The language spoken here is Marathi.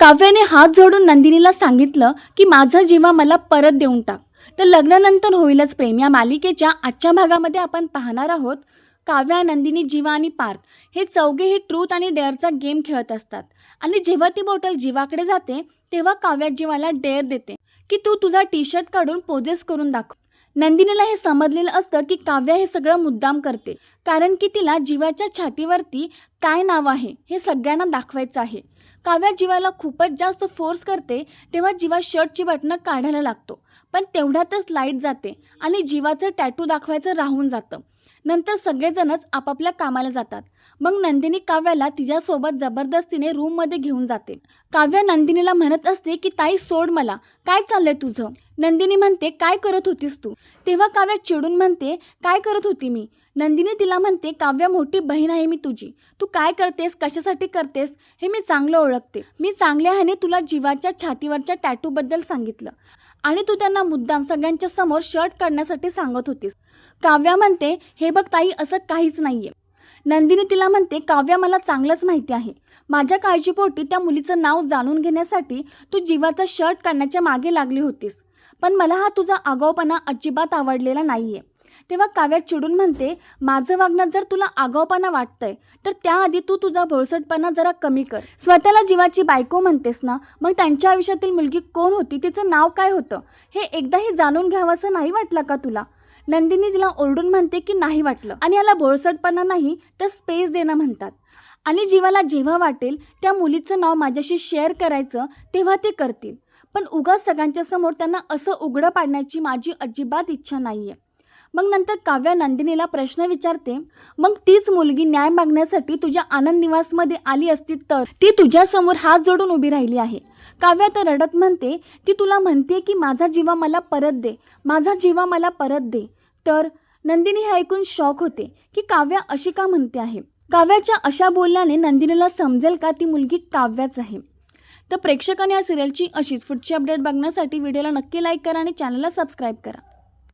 काव्याने हात जोडून नंदिनीला सांगितलं की माझा जीवा मला परत देऊन टाक. तर लग्नानंतर होईलच प्रेम. या मालिकेच्या आजच्या भागामध्ये आपण पाहणार आहोत काव्या नंदिनी जीवा आणि पार्थ. हे चौघे हे ट्रूथ आणि डेअरचा गेम खेळत असतात. आणि जेव्हा ती बॉटल जीवाकडे जाते तेव्हा काव्या जीवाला डेअर देते की तू तुझा टी शर्ट काढून पोजेस करून दाखव. नंदिनीला हे समजलेलं असतं की काव्या हे सगळं मुद्दाम करते. कारण की तिला जीवाच्या छातीवरती काय नाव आहे हे सगळ्यांना दाखवायचं आहे. काव्या जीवाला खूपच जास्त फोर्स करते तेव्हा जीवा शर्टची बटणं काढायला लागतो. पण तेवढ्यातच लाइट जाते आणि जीवाचं टॅटू दाखवायचं राहून जातं. नंतर सगळेजणच आपापल्या कामाला जातात. मग नंदिनी काव्याला तिच्यासोबत जबरदस्तीने रूममध्ये घेऊन जाते. काव्या नंदिनीला म्हणत असते की ताई सोड मला. काय चाललंय तुझं नंदिनी म्हणते काय करत होतीस तू तेव्हा काव्या चिडून म्हणते काय करत होती मी नंदिनी तिला म्हणते काव्या मोठी बहीण आहे मी तुझी. तू काय करतेस? कशासाठी करतेस? हे मी चांगलं ओळखते. मी चांगल्या ह्याने तुला जीवाच्या छातीवरच्या टॅटूबद्दल सांगितलं. आणि तू त्यांना मुद्दाम सगळ्यांच्या समोर शर्ट काढण्यासाठी सांगत होतीस. काव्या म्हणते हे बघ ताई असं काहीच नाहीये. नंदिनी तिला म्हणते काव्या मला चांगलंच माहिती आहे. माझ्या काळजीपोटी त्या मुलीचं नाव जाणून घेण्यासाठी तू जीवाचा शर्ट काढण्याच्या मागे लागली होतीस. पण मला हा तुझा आगाऊपणा अजिबात आवडलेला नाहीये. तेव्हा काव्या चिडून म्हणते माझं वागणं जर तुला आगाऊपणा वाटतंय तर त्याआधी तू तुझा भोळसटपणा जरा कमी कर. स्वतःला जीवाची बायको म्हणतेस ना मग त्यांच्या आयुष्यातील मुलगी कोण होती? तिचं नाव काय होतं? हे एकदाही जाणून घ्यावंसं नाही वाटलं का तुला? नंदिनी तिला ओरडून म्हणते की नाही वाटलं. आणि याला भोळसटपणा नाही तर स्पेस देणं म्हणतात. आणि जीवाला जेव्हा वाटेल त्या मुलीचं नाव माझ्याशी शेअर करायचं तेव्हा ते करतील. पण उगाच सगळ्यांच्या समोर त्यांना असं उघडं पाडण्याची माझी अजिबात इच्छा नाही आहे मग नंतर काव्या नंदिनीला प्रश्न विचारते मग तीच मुलगी न्याय मागण्यासाठी तुझ्या आनंद निवासमध्ये आली असती तर? ती तुझ्यासमोर हात जोडून उभी राहिली आहे. काव्या तर रडत म्हणते ती तुला म्हणते की माझा जीवा मला परत दे माझा जीवा मला परत दे. तर नंदिनी हे ऐकून शॉक होते की काव्या अशी का म्हणते आहे? काव्याच्या अशा बोलण्याने नंदिनीला समजेल का ती मुलगी काव्याच आहे? तर प्रेक्षकांनी या सिरियलची अशीच पुढची अपडेट बघण्यासाठी व्हिडिओला नक्की लाईक करा आणि चॅनलला सबस्क्राईब करा.